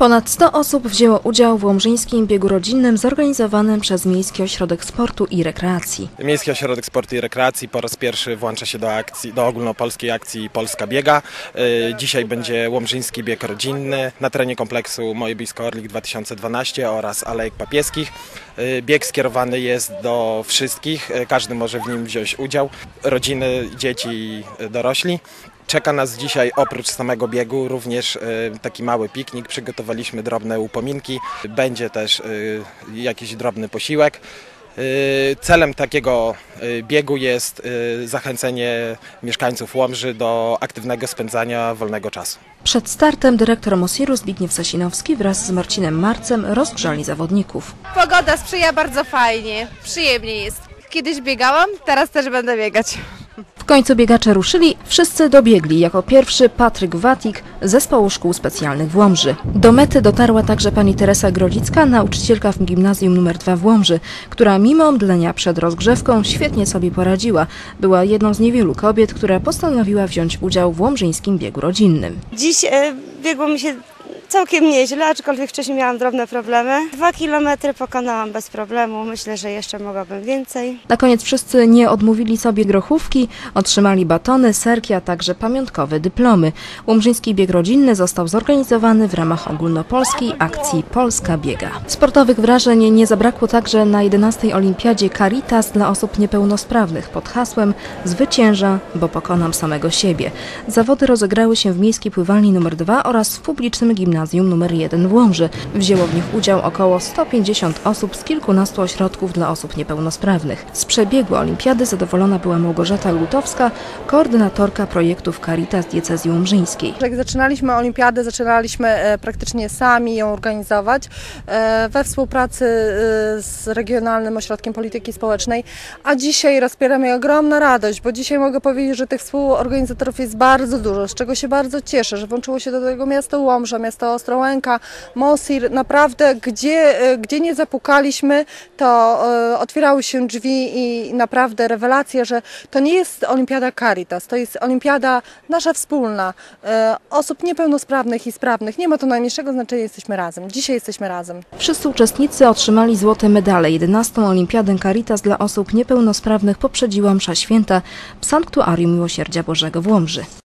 Ponad 100 osób wzięło udział w Łomżyńskim Biegu Rodzinnym zorganizowanym przez Miejski Ośrodek Sportu i Rekreacji. Miejski Ośrodek Sportu i Rekreacji po raz pierwszy włącza się do, akcji, do ogólnopolskiej akcji Polska Biega. Y, Dzisiaj będzie Łomżyński Bieg Rodzinny na terenie kompleksu Moje Blisko Orlik 2012 oraz Alejek Papieskich. Y, Bieg skierowany jest do wszystkich, y, każdy może w nim wziąć udział, rodziny, dzieci, y, dorośli. Czeka nas dzisiaj oprócz samego biegu również y, taki mały piknik. Przygotowaliśmy drobne upominki. Będzie też y, jakiś drobny posiłek. Y, Celem takiego biegu jest zachęcenie mieszkańców Łomży do aktywnego spędzania wolnego czasu. Przed startem dyrektor Mosiru Zbigniew Sasinowski wraz z Marcinem Marcem rozgrzali zawodników. Pogoda sprzyja bardzo fajnie, przyjemnie jest. Kiedyś biegałam, teraz też będę biegać. Końcu biegacze ruszyli, wszyscy dobiegli. Jako pierwszy Patryk Watik z Zespołu Szkół Specjalnych w Łomży. Do mety dotarła także pani Teresa Grodzicka, nauczycielka w gimnazjum nr 2 w Łomży, która mimo omdlenia przed rozgrzewką świetnie sobie poradziła. Była jedną z niewielu kobiet, która postanowiła wziąć udział w Łomżyńskim Biegu Rodzinnym. Dziś e, biegło mi się całkiem nieźle, aczkolwiek wcześniej miałam drobne problemy. Dwa kilometry pokonałam bez problemu, myślę, że jeszcze mogłabym więcej. Na koniec wszyscy nie odmówili sobie grochówki, otrzymali batony, serki, a także pamiątkowe dyplomy. Łomżyński Bieg Rodzinny został zorganizowany w ramach ogólnopolskiej akcji Polska Biega. Sportowych wrażeń nie zabrakło także na 11. Olimpiadzie Caritas dla osób niepełnosprawnych pod hasłem Zwycięża, bo pokonam samego siebie. Zawody rozegrały się w Miejskiej Pływalni nr 2 oraz w publicznym gimnazjum nr 1 w Łomży. Wzięło w nich udział około 150 osób z kilkunastu ośrodków dla osób niepełnosprawnych. Z przebiegu olimpiady zadowolona była Małgorzata Lutowska, koordynatorka projektów Caritas Diecezji Łomżyńskiej. Jak zaczynaliśmy olimpiadę, zaczynaliśmy e, praktycznie sami ją organizować e, we współpracy e, z Regionalnym Ośrodkiem Polityki Społecznej, a dzisiaj rozpiera mnie ogromna radość, bo dzisiaj mogę powiedzieć, że tych współorganizatorów jest bardzo dużo, z czego się bardzo cieszę, że włączyło się do tego miasto Łomża, miasto Ostrołęka, Mosir, naprawdę gdzie, e, gdzie nie zapukaliśmy, to e, otwierały się drzwi i naprawdę rewelacja, że to nie jest olimpiada Caritas, to jest olimpiada nasza wspólna, e, osób niepełnosprawnych i sprawnych. Nie ma to najmniejszego znaczenia, jesteśmy razem. Dzisiaj jesteśmy razem. Wszyscy uczestnicy otrzymali złote medale. 11. Olimpiadę Caritas dla osób niepełnosprawnych poprzedziła msza święta w Sanktuarium Miłosierdzia Bożego w Łomży.